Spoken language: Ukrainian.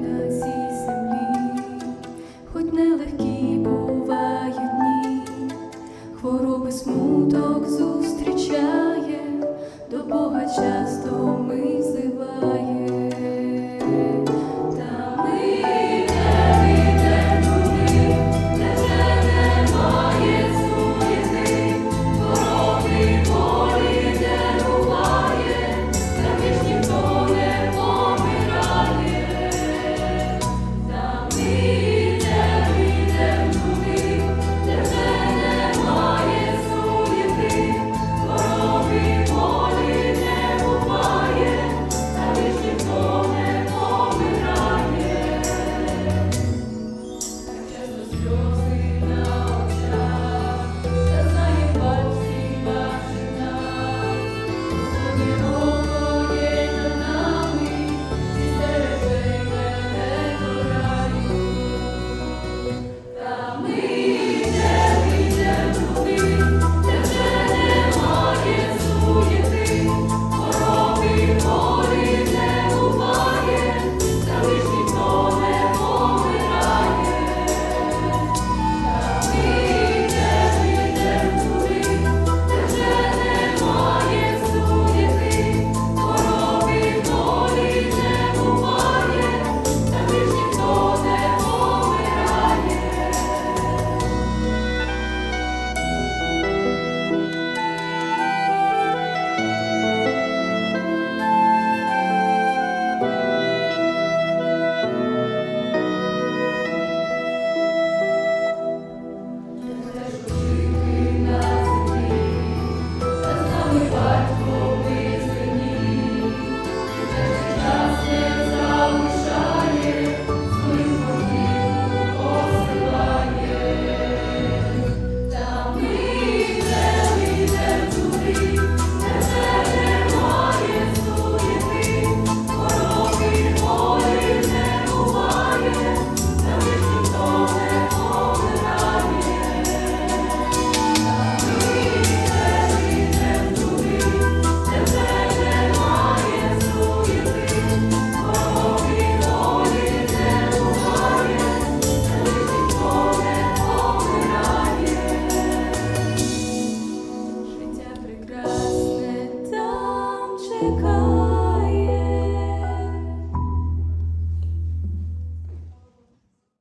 на цій землі, хоч нелегкі бувають дні, хвороби смуток зустрічає до Бога часто. see.